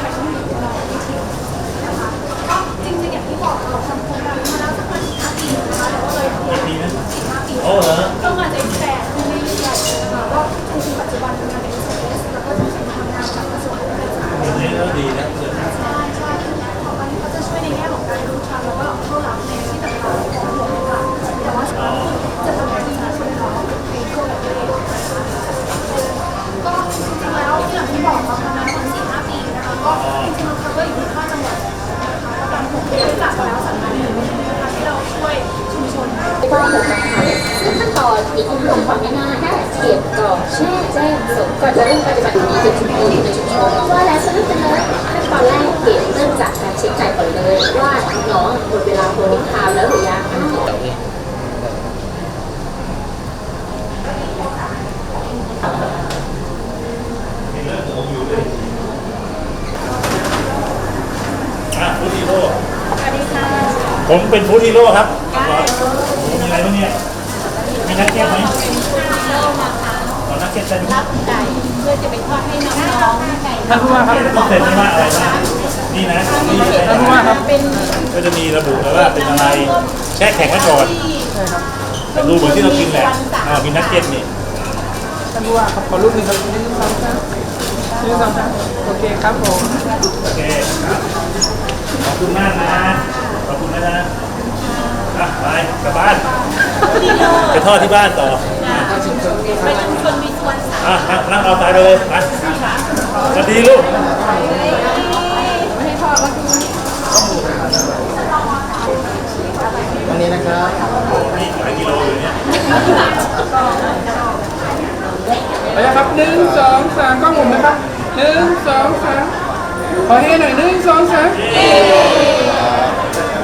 ก่อนที่จะให้ใครต้องมีตัวเราวิธีนะคะก็จริงๆอย่างที่บอกเราทำโครงการนี้มาแล้วสักประมาณสี่ห้าปีนะคะแล้วก็เลยเปลี่ยนสี่ห้าปีโอ้เหรอก็มาในแปดขึ้นเรื่อยๆนะคะก็จริงๆปัจจุบันทำงานเป็นเซลล์แล้วก็จริงๆทำงานกับกระทรวงการศึกษาอันนี้ก็ดีนะ นก็หมดนะคะซึ่งขั้นตอนมีคุณผู้ชมฟังง่ายๆแค่เก็บกรอกแช่แจ้งส่งก่อนจะเริ่มปฏิบัตินี้เป็นชุมชนในชุมชนว่าแล้วสรุปไปเลยขั้นตอนแรกเก็บเริ่มจากการเช็คใจก่อนเลยว่าน้องหมดเวลาโพลิทามแล้วหรือยังผมเป็นฟูดฮีโร่ครับ มีอะไรบ้างเนี่ยมีนักเก็ตไหมขอนักเก็ตได้ไหมไก่เพื่อจะไปทอดให้น้องๆไก่ท่านผู้ว่าครับต้องเซ็นไม่ว่าอะไรบ้างนี่นะนี่ท่านผู้ว่าครับเป็นก็จะมีระบุเลยว่าเป็นอะไรแช่แข็งไว้ก่อนแต่ดูเหมือนที่เรากินแหละอ่ามีนักเก็ตนี่ท่านผู้ว่าครับขอรูปหนึ่งครับหนึ่งสองสามหนึ่งสองสามโอเคครับผมโอเคครับขอบคุณมากนะขอบคุณนะนะอะไปกลับบ้าน ไปทอดที่บ้านต่อไปชุมชนมีส่วนสามอะนั่งนั่งเอาตายไปเลยไปสวัสดีลูกวันนี้นะครับนี่หลายกิโลอยู่เนี่ยไปแล้วครับหนึ่งสองสามกล้องผมนะครับหนึ่งสองสามขอเฮหน่อยหนึ่งสองสาม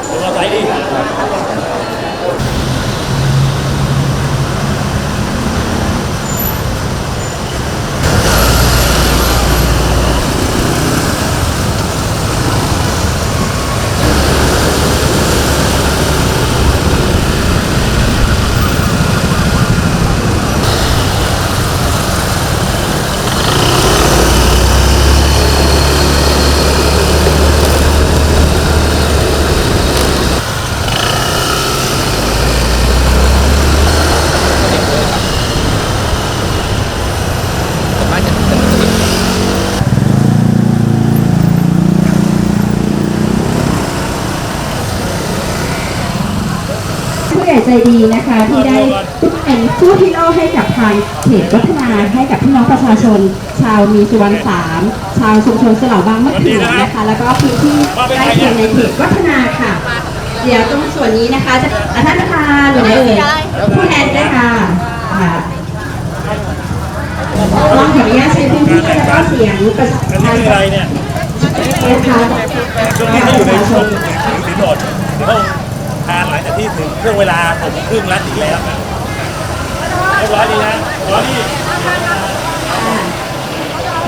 ผมเอาสายดี ผู้ ใหญ่ใจดีนะคะที่ได้เป็นผู้ที่เล่าให้กับทางเขตวัฒนาให้กับพี่น้องประชาชน ชาวมีสุวรรณสามชาวชุมชนสลาบางมะเขือนะคะ แล้วก็พื้นที่ใกล้เคียงในเขตวัฒนาค่ะ เดี๋ยวตรงส่วนนี้นะคะจะอะท่านประธานอยู่ไหนเอ่ยผู้แทนได้ค่ะค่ะลองขออนุญาตใช้พื้นที่แล้วก็เสียงประชาอันชนี้นคืออะไรเนี่ยนะคะช่วงนี้เขาอยู่ในช่วงสิน ที่ถึงเครื่องเวลาหกโมงครึ่งรัดอีกแล้วนะเรียบร้อยดีนะรอนี่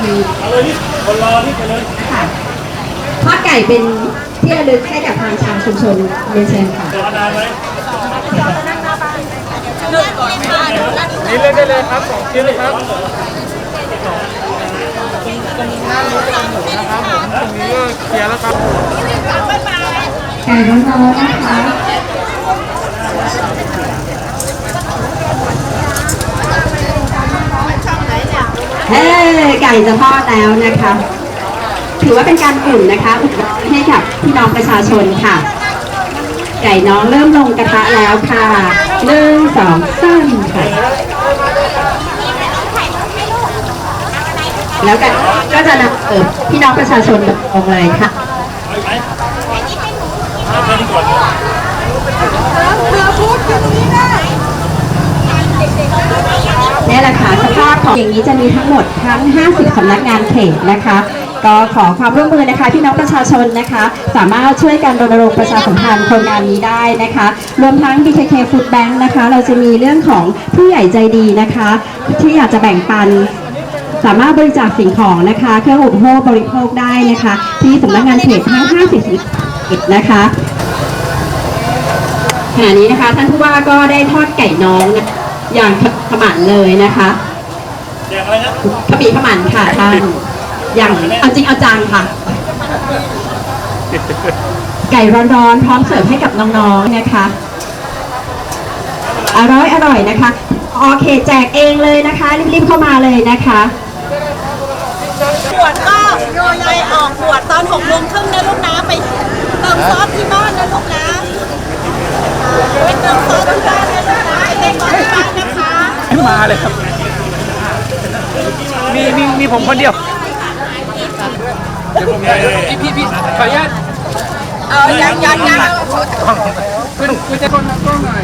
มีเอาเลยนี่คนรอนี่ไปเลยค่ะทอดไก่เป็นที่ระลึกให้กับทางชาวชุมชนเรียนเชิญค่ะรอนานไหมนี่เล่นได้เลยครับสองชิ้นเลยครับหน้านี้เป็นหมูนะครับผมตรงนี้ก็เคลียร์แล้วครับไก่ร้อนๆนะคะช่องไหน เออไก่จะทอดแล้วนะคะ ถือว่าเป็นการอุ่นนะคะอุ่นให้กับพี่น้องประชาชนค่ะ ไก่น้องเริ่มลงกระทะแล้วค่ะหนึ่งสองสามค่ะ แล้วก็จะนำเสิร์ฟพี่น้องประชาชนลงเลยค่ะ นี่แหละค่ะสภาพของอย่างนี้จะมีทั้งหมดทั้ง 50 สำนักงานเขตนะคะ ก็ขอความร่วมมือนะคะพี่น้องประชาชนนะคะ สามารถช่วยกันรณรงค์ประชาสัมพันธ์โครงการนี้ได้นะคะ รวมทั้ง BKK Food Bank นะคะ เราจะมีเรื่องของผู้ใหญ่ใจดีนะคะ ที่อยากจะแบ่งปันสามารถบริจาคสิ่งของนะคะ เครื่องอุปโภคบริโภคได้นะคะ ที่สำนักงานเขตทั้ง 50สำนักเขตนะคะ ขณะนี้นะคะ ท่านผู้ว่าก็ได้ทอดไก่น้องนะอย่างขมันเลยนะคะแจกอะไรนะขบีขมันค่ะท่านอย่างเอาจริงเอาจังค่ะ ไก่ร้อนๆพร้อมเสิร์ฟให้กับน้องๆนะคะ อร่อยอร่อยนะคะโอเคแจกเองเลยนะคะรีบๆเข้ามาเลยนะคะขวดก็โยนยายออกขวดตอนหกโมงครึ่งนะลูกนะไปเติมซอสที่บ้านนะลูกนะไปเติ มซอสที่บ้านนะลูกนะเอสที่บ้านนะคะมาเลยครับ มีมีมีผมคนเดียวเดี๋ยวผมพี่พี่พี่ขออนุญาตเอายังยังยังคุณคุณจะคนกล้องหน่อย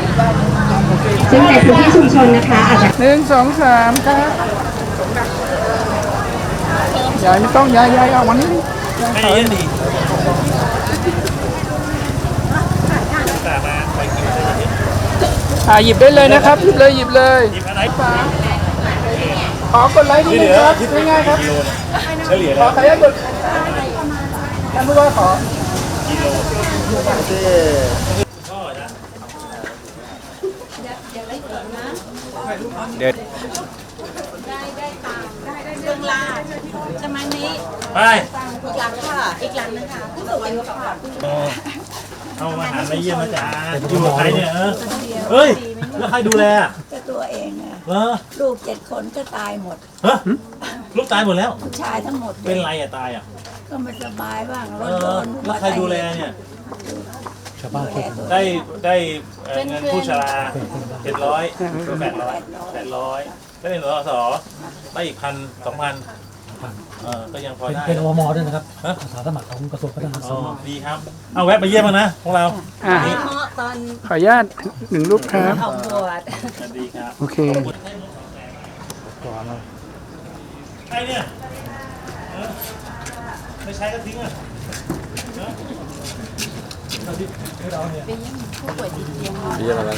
ซึ่งในพื้นที่ชุมชนนะคะอาจจะหนึ่งสองสามครับยายไม่ต้องยายยายเอาวันนี้ให้เยอะดีแต่มาไปกินได้แบบนี้ อ่าหยิบได้เลยนะครับหยิบเลยหยิบเลยหยิบอันไหนขอกดไลค์ทีที่เหนึลืงอครับคิดง่ายๆครับกิโลนะเฉลี่ยขแล้อวขออนุญาตกดท่านผู้ว่าขอพ่อนะเรื่องลาจะมานี้ไปอีกหลังค่ะอีกหลังนึงค่ะผู้สูงอายุค่ะ เอามาหามาเยี่ยมอาจารย์อยู่กับใครเนี่ยเออเฮ้ยแล้วใครดูแลอะก็ตัวเองอะเออลูกเจ็ดคนก็ตายหมดเฮ้ยลูกตายหมดแล้ว ผู้ชายทั้งหมดเป็นไรอะตายอะก็ไม่สบายบ้างเอร้อนอร้อนแล้วใครดูแลเนี่ยดูแลตัวได้ได้เอ่อเงินผู้ชราเจ็ดร้อยแปดร้อยแปดร้อยก็เป็นสสได้อีกพันสองพัน เออก็ยังพอได้ เป็นอวมด้วยนะครับฮะ อาสาสมัครของกระทรวงพัฒนาอ๋สัองคมดีครับ เอาแวะไปเยี่ยมมานะพวกเราอ่าเหมาะตอนขออนุญาตหนึ่งรูปครับ ออกบวช สวัสดีครับโอเคใครเนี่ยเออไม่ใช้ก็ทิ้งอะเนอะเยี่ยมอะไร